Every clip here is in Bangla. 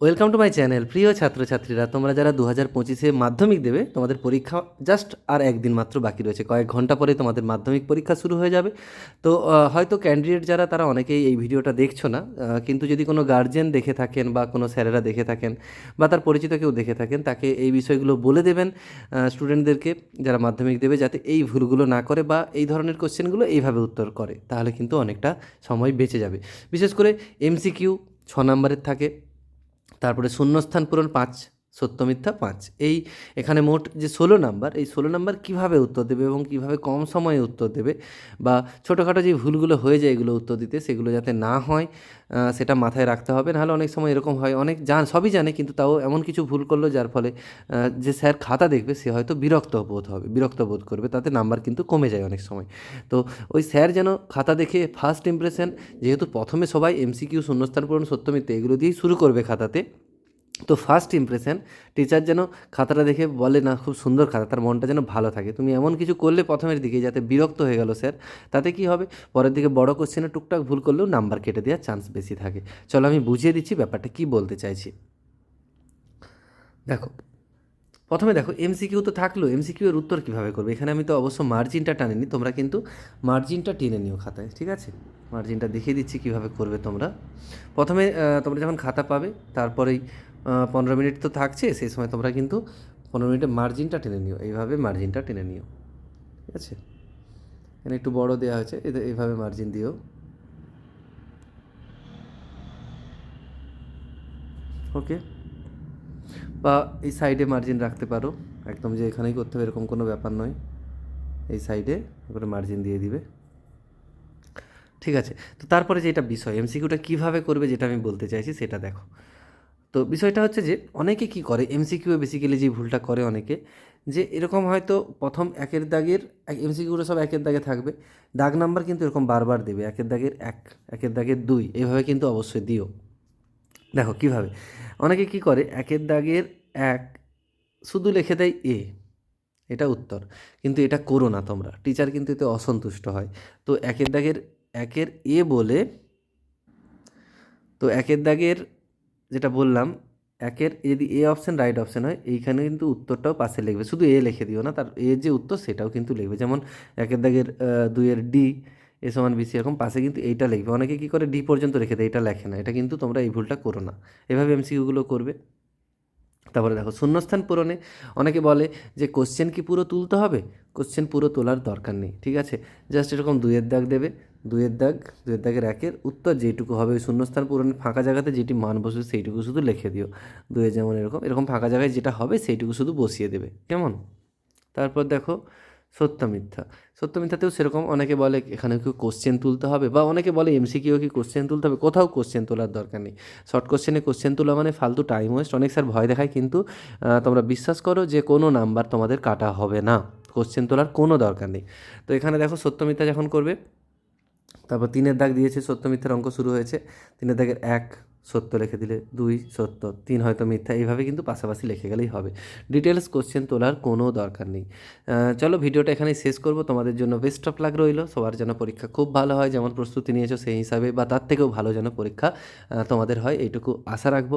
ওয়েলকাম টু মাই চ্যানেল প্রিয় ছাত্রছাত্রীরা। তোমরা যারা দু হাজার পঁচিশে মাধ্যমিক দেবে, তোমাদের পরীক্ষা জাস্ট আর একদিন মাত্র বাকি রয়েছে। কয়েক ঘণ্টা পরে তোমাদের মাধ্যমিক পরীক্ষা শুরু হয়ে যাবে। তো হয়তো ক্যান্ডিডেট যারা, তারা অনেকেই এই ভিডিওটা দেখছ না। কিন্তু যদি কোনো গার্জেন দেখে থাকেন বা কোনো স্যারেরা দেখে থাকেন বা তার পরিচিত কেউ দেখে থাকেন, তাকে এই বিষয়গুলো বলে দেবেন স্টুডেন্টদেরকে যারা মাধ্যমিক দেবে, যাতে এই ভুলগুলো না করে বা এই ধরনের কোশ্চেনগুলো এইভাবে উত্তর করে। তাহলে কিন্তু অনেকটা সময় বেঁচে যাবে। বিশেষ করে এমসিকিউ ছ নম্বরের থাকে। তারপরে শূন্যস্থান পূরণ পাঁচ। সত্য মিথ্যা পাঁচ। এই এখানে মোট যে ষোলো নাম্বার, এই ষোলো নাম্বার কীভাবে উত্তর দেবে এবং কীভাবে কম সময়ে উত্তর দেবে বা ছোটোখাটো যে ভুলগুলো হয়ে যায় এগুলো উত্তর দিতে, সেগুলো যাতে না হয় সেটা মাথায় রাখতে হবে। নাহলে অনেক সময় এরকম হয়, অনেক জান, সবই জানে কিন্তু তাও এমন কিছু ভুল করল যার ফলে যে স্যার খাতা দেখবে সে হয়তো বিরক্ত বোধ হবে, বিরক্ত বোধ করবে, তাতে নাম্বার কিন্তু কমে যায় অনেক সময়। তো ওই স্যার যেন খাতা দেখে ফার্স্ট ইমপ্রেশন যেহেতু প্রথমে সবাই এমসিকিউ শূন্যস্থান পূরণ সত্যমিথ্যে এগুলো দিয়েই শুরু করবে খাতাতে তো ফার্স্ট ইমপ্রেশন টিচার যেন খাতাটা দেখে বলে, না, খুব সুন্দর খাতা, তার মনটা যেন ভালো থাকে। তুমি এমন কিছু করলে প্রথমের দিকে যাতে বিরক্ত হয়ে গেল স্যার তাতে কি হবে? পরের দিকে বড় কোশ্চেনে টুকটাক ভুল করলেও নাম্বার কেটে দেওয়ার চান্স বেশি থাকে। চলো, আমি বুঝিয়ে দিচ্ছি ব্যাপারটা, কি বলতে চাইছি। দেখো, প্রথমে দেখো এমসিকিউ তো থাকল এমসিকিউ এর উত্তর কীভাবে করবে? এখানে আমি তো অবশ্য মার্জিনটা টানিনি, তোমরা কিন্তু মার্জিনটা টেনে নিও খাতায়, ঠিক আছে? মার্জিনটা দেখিয়ে দিচ্ছি কীভাবে করবে তোমরা। প্রথমে তোমরা যখন খাতা পাবে, তারপরেই পনেরো মিনিট তো থাকছে, সেই সময় তোমরা কিন্তু পনেরো মিনিটে মার্জিনটা টেনে নিও। এইভাবে মার্জিনটা টেনে নিও। ঠিক আছে? এখানে একটু বড় দেওয়া হয়েছে এতে এইভাবে মার্জিন দিও। ওকে বা এই সাইডে মার্জিন রাখতে পারো। একদম যে এখানেই করতে হবে, এরকম কোনো ব্যাপার নয়। এই সাইডে করে মার্জিন দিয়ে দিবে। ঠিক আছে? তো তারপরে যেটা বিষয় এমসিকিউটা কীভাবে করবে যেটা আমি বলতে চাইছি, সেটা দেখো। তো বিষয়টা হচ্ছে যে অনেকে কি করে? এমসিকিউ বেসিক্যালি যে ভুলটা করে অনেকে, যে এরকম হয়তো প্রথম একের দাগের এমসিকিউগুলো সব একের দাগে থাকবে, দাগ নাম্বার কিন্তু এরকম বারবার দেবে, একের দাগের এক, একের দাগের দুই, এভাবে কিন্তু অবশ্যই দিও। দেখো কীভাবে, অনেকে কি করে? একের দাগের এক শুধু লিখে দেয় এ এটা উত্তর, কিন্তু এটা করো না তোমরা টিচার কিন্তু এতে অসন্তুষ্ট হয়। তো একের দাগের, একের এ বলে, তো একের দাগের যেটা বললাম, একের যদি এ অপশন রাইট অপশন হয়, এইখানে কিন্তু উত্তরটাও পাশে লিখবে। শুধু এ লিখে দিও না, তার এ যে উত্তর, সেটাও কিন্তু লিখবে। যেমন একের দাগের দুইয়ের ডি এ সমান বিসি এরকম পাশে কিন্তু এইটা লিখবে। অনেকে কী করে ডি পর্যন্ত রেখে দেয়, এটা লেখে না। এটা কিন্তু তোমরা এই ভুলটা করো না। এভাবে এমসিকিউগুলো করবে। তারপরে দেখো, শূন্যস্থান পূরণে অনেকে বলে যে কোশ্চেন কি পুরো তুলতে হবে? কোশ্চেন পুরো তোলার দরকার নেই, ঠিক আছে? জাস্ট এরকম দুইয়ের দাগ দেবে। দুইয়ের দাগ, দুয়ের দাগের একের উত্তর যেটুকু হবে ওই শূন্যস্থান পূরণে ফাঁকা জায়গাতে যেটি মান বসবে সেইটুকু শুধু লিখে দিও। দুয়ে যেমন এরকম এরকম ফাঁকা জায়গায় যেটা হবে সেইটুকু শুধু বসিয়ে দেবে। কেমন? তারপর দেখো সত্য মিথ্যা। সত্য মিথ্যাতেও সেরকম অনেকে বলে এখানে কি কোশ্চেন তুলতে হবে বা অনেকে বলে এমসিকিউ কি কোশ্চেন তুলতে হবে? কোথাও কোশ্চেন তোলার দরকার নেই। শর্ট কোশ্চেনে কোশ্চেন তোলা মানে ফালতু টাইম ওয়েস্ট অনেক স্যার ভয় দেখায় কিন্তু তোমরা বিশ্বাস করো যে কোনো নাম্বার তোমাদের কাটা হবে না। কোশ্চেন তোলার কোনো দরকার নেই। তো এখানে দেখো সত্য মিথ্যা যখন করবে তারপর তিনের দাগ দিয়েছে সত্য মিথ্যার অঙ্ক শুরু হয়েছে। তিনের দাগের এক সত্য লিখে দিলে দুই সত্য, তিন হয়তো মিথ্যা, এইভাবে কিন্তু পাশাপাশি লিখে গেলেই হবে। ডিটেলস কোশ্চেন তোলার কোনো দরকার নেই। চলো ভিডিওটা এখানেই শেষ করব। তোমাদের জন্য বেস্ট অফ লাগ রইল। সবার যেন পরীক্ষা খুব ভালো হয়, যেমন প্রস্তুতি নিয়েছো সেই হিসাবে, বা তার থেকেও ভালো যেন পরীক্ষা তোমাদের হয়, এইটুকু আশা রাখব।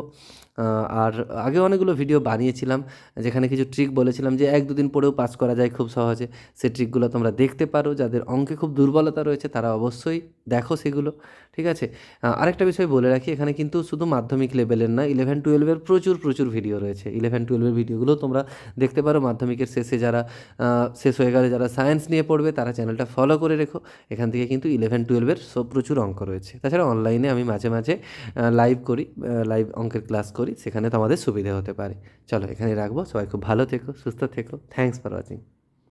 আর আগে অনেকগুলো ভিডিও বানিয়েছিলাম, যেখানে কিছু ট্রিক বলেছিলাম যে এক দুদিন পরেও পাস করা যায় খুব সহজে। সেই ট্রিকগুলো তোমরা দেখতে পারো। যাদের অঙ্কে খুব দুর্বলতা রয়েছে, তারা অবশ্যই দেখো সেগুলো, ঠিক আছে? আরেকটা বিষয় বলে রাখি, এখানে কিন্তু শুধু মাধ্যমিক লেভেলের না ইলেভেন টুয়েলভের প্রচুর প্রচুর ভিডিও রয়েছে। ইলেভেন টুয়েলভের ভিডিওগুলো তোমরা দেখতে পারো। মাধ্যমিকের শেষে যারা শেষ হয়ে গেলে যারা সায়েন্স নিয়ে পড়বে, তারা চ্যানেলটা ফলো করে রেখো। এখান থেকে কিন্তু ইলেভেন টুয়েলভের সব প্রচুর অঙ্ক রয়েছে। তাছাড়া অনলাইনে আমি মাঝে মাঝে লাইভ করি লাইভ অঙ্কের ক্লাস করি। সেখানে তোমাদের সুবিধা হতে পারে। চলো এখানে রাখব। সবাই খুব ভালো থেকো, সুস্থ থেকো। Thanks for watching